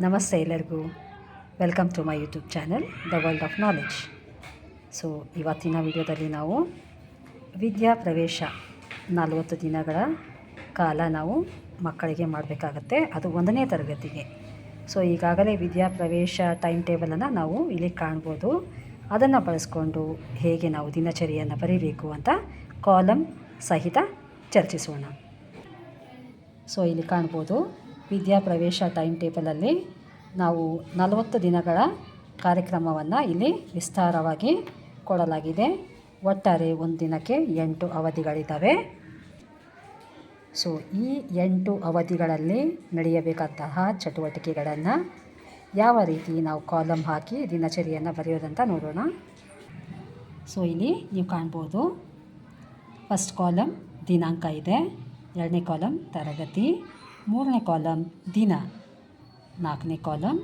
ನಮಸ್ತೆ ಎಲ್ಲರಿಗೂ. Welcome to my YouTube channel the world of knowledge so ಇವತ್ತಿನ ವಿಡಿಯೋದಲ್ಲಿ ನಾವು ವಿದ್ಯಾ ಪ್ರವೇಶ ನಲವತ್ತು ದಿನಗಳ ಕಾಲ ನಾವು ಮಕ್ಕಳಿಗೆ ಮಾಡಬೇಕಾಗತ್ತೆ. ಅದು ಒಂದನೇ ತರಗತಿಗೆ. ಸೊ ಈಗಾಗಲೇ ವಿದ್ಯಾ ಪ್ರವೇಶ ಟೈಮ್ ಟೇಬಲನ್ನು ನಾವು ಇಲ್ಲಿ ಕಾಣ್ಬೋದು. ಅದನ್ನು ಬಳಸ್ಕೊಂಡು ಹೇಗೆ ನಾವು ದಿನಚರಿಯನ್ನು ಬರೀಬೇಕು ಅಂತ ಕಾಲಮ್ ಸಹಿತ ಚರ್ಚಿಸೋಣ. ಸೊ ಇಲ್ಲಿ ಕಾಣ್ಬೋದು. ವಿದ್ಯಾ ಪ್ರವೇಶ ಟೈಮ್ ಟೇಬಲಲ್ಲಿ ನಾವು ನಲವತ್ತು ದಿನಗಳ ಕಾರ್ಯಕ್ರಮವನ್ನು ಇಲ್ಲಿ ವಿಸ್ತಾರವಾಗಿ ಕೊಡಲಾಗಿದೆ. ಒಟ್ಟಾರೆ ಒಂದು ದಿನಕ್ಕೆ ಎಂಟು ಅವಧಿಗಳಿದ್ದಾವೆ. ಸೊ, ಈ ಎಂಟು ಅವಧಿಗಳಲ್ಲಿ ನಡೆಯಬೇಕಾದಂತಹ ಚಟುವಟಿಕೆಗಳನ್ನು ಯಾವ ರೀತಿ ನಾವು ಕಾಲಮ್ ಹಾಕಿ ದಿನಚರಿಯನ್ನು ಬರೆಯೋದಂತ ನೋಡೋಣ. ಸೊ, ಇಲ್ಲಿ ನೀವು ಕಾಣ್ಬೋದು. ಫಸ್ಟ್ ಕಾಲಮ್ ದಿನಾಂಕ ಇದೆ, ಎರಡನೇ ಕಾಲಮ್ ತರಗತಿ ಮೂರನೇ ಕಾಲಮ್ ದಿನ. ನಾಲ್ಕನೇ ಕಾಲಮ್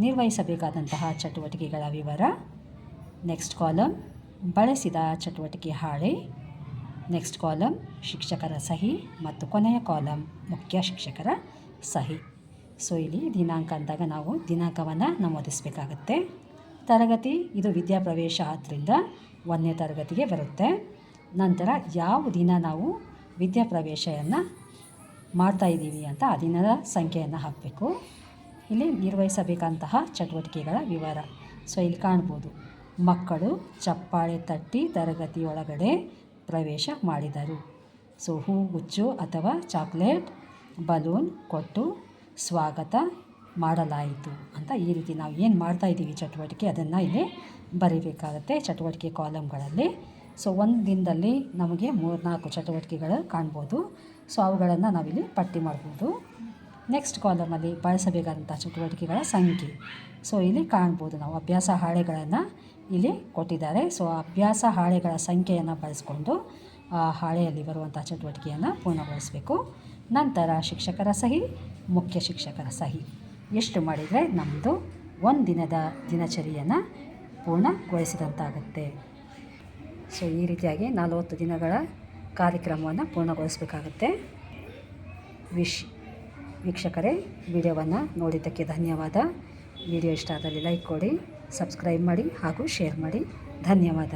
ನಿರ್ವಹಿಸಬೇಕಾದಂತಹ ಚಟುವಟಿಕೆಗಳ ವಿವರ. ನೆಕ್ಸ್ಟ್ ಕಾಲಮ್ ಬಳಸಿದ ಚಟುವಟಿಕೆ ಹಾಳೆ. ನೆಕ್ಸ್ಟ್ ಕಾಲಮ್ ಶಿಕ್ಷಕರ ಸಹಿ ಮತ್ತು ಕೊನೆಯ ಕಾಲಮ್ ಮುಖ್ಯ ಶಿಕ್ಷಕರ ಸಹಿ. ಸೊ ಇಲ್ಲಿ ದಿನಾಂಕ ಅಂದಾಗ ನಾವು ದಿನಾಂಕವನ್ನು ನಮೂದಿಸಬೇಕಾಗತ್ತೆ. ತರಗತಿ, ಇದು ವಿದ್ಯಾಪ್ರವೇಶ ಆದ್ದರಿಂದ ಒಂದನೇ ತರಗತಿಗೆ ಬರುತ್ತೆ. ನಂತರ ಯಾವ ದಿನ ನಾವು ವಿದ್ಯಾಪ್ರವೇಶವನ್ನು ಮಾಡ್ತಾಯಿದ್ದೀವಿ ಅಂತ ಆ ದಿನದ ಸಂಖ್ಯೆಯನ್ನು ಹಾಕಬೇಕು. ಇಲ್ಲಿ ನಿರ್ವಹಿಸಬೇಕಂತಹ ಚಟುವಟಿಕೆಗಳ ವಿವರ. ಸೊ, ಇಲ್ಲಿ ಕಾಣ್ಬೋದು. ಮಕ್ಕಳು ಚಪ್ಪಾಳೆ ತಟ್ಟಿ ತರಗತಿಯೊಳಗಡೆ ಪ್ರವೇಶ ಮಾಡಿದರು. ಸೊ ಹೂಗುಚ್ಚು ಅಥವಾ ಚಾಕ್ಲೇಟ್, ಬಲೂನ್ ಕೊಟ್ಟು ಸ್ವಾಗತ ಮಾಡಲಾಯಿತು ಅಂತ ಈ ರೀತಿ ನಾವು ಏನು ಮಾಡ್ತಾ ಇದ್ದೀವಿ ಚಟುವಟಿಕೆ ಅದನ್ನು ಇಲ್ಲಿ ಬರೀಬೇಕಾಗತ್ತೆ. ಚಟುವಟಿಕೆ ಕಾಲಮ್ಗಳಲ್ಲಿ ಸೊ ಒಂದು ದಿನದಲ್ಲಿ ನಮಗೆ ಮೂರ್ನಾಲ್ಕು ಚಟುವಟಿಕೆಗಳು ಕಾಣ್ಬೋದು. ಸೊ ಅವುಗಳನ್ನು ನಾವಿಲ್ಲಿ ಪಟ್ಟಿ ಮಾಡ್ಬೋದು. ನೆಕ್ಸ್ಟ್ ಕಾಲಮಲ್ಲಿ ಬಳಸಬೇಕಾದಂಥ ಚಟುವಟಿಕೆಗಳ ಸಂಖ್ಯೆ. ಸೊ ಇಲ್ಲಿ ಕಾಣ್ಬೋದು ನಾವು ಅಭ್ಯಾಸ ಹಾಳೆಗಳನ್ನು ಇಲ್ಲಿ ಕೊಟ್ಟಿದ್ದಾರೆ. ಸೊ ಅಭ್ಯಾಸ ಹಾಳೆಗಳ ಸಂಖ್ಯೆಯನ್ನು ಬಳಸ್ಕೊಂಡು, ಆ, ಹಾಳೆಯಲ್ಲಿ ಬರುವಂಥ ಚಟುವಟಿಕೆಯನ್ನು ಪೂರ್ಣಗೊಳಿಸಬೇಕು. ನಂತರ ಶಿಕ್ಷಕರ ಸಹಿ, ಮುಖ್ಯ ಶಿಕ್ಷಕರ ಸಹಿ. ಎಷ್ಟು ಮಾಡಿದರೆ ನಮ್ಮದು ಒಂದು ದಿನದ ದಿನಚರಿಯನ್ನು ಪೂರ್ಣಗೊಳಿಸಿದಂತಾಗುತ್ತೆ. ಸೊ ಈ ರೀತಿಯಾಗಿ ನಲವತ್ತು ದಿನಗಳ ಕಾರ್ಯಕ್ರಮವನ್ನು ಪೂರ್ಣಗೊಳಿಸಬೇಕಾಗುತ್ತೆ. ವಿಶ್ ವೀಕ್ಷಕರೇ, ವಿಡಿಯೋವನ್ನು ನೋಡಿದ್ದಕ್ಕೆ ಧನ್ಯವಾದ. ವಿಡಿಯೋ ಇಷ್ಟ ಆದಲ್ಲಿ ಲೈಕ್ ಕೊಡಿ, ಸಬ್ಸ್ಕ್ರೈಬ್ ಮಾಡಿ ಹಾಗೂ ಶೇರ್ ಮಾಡಿ. ಧನ್ಯವಾದ.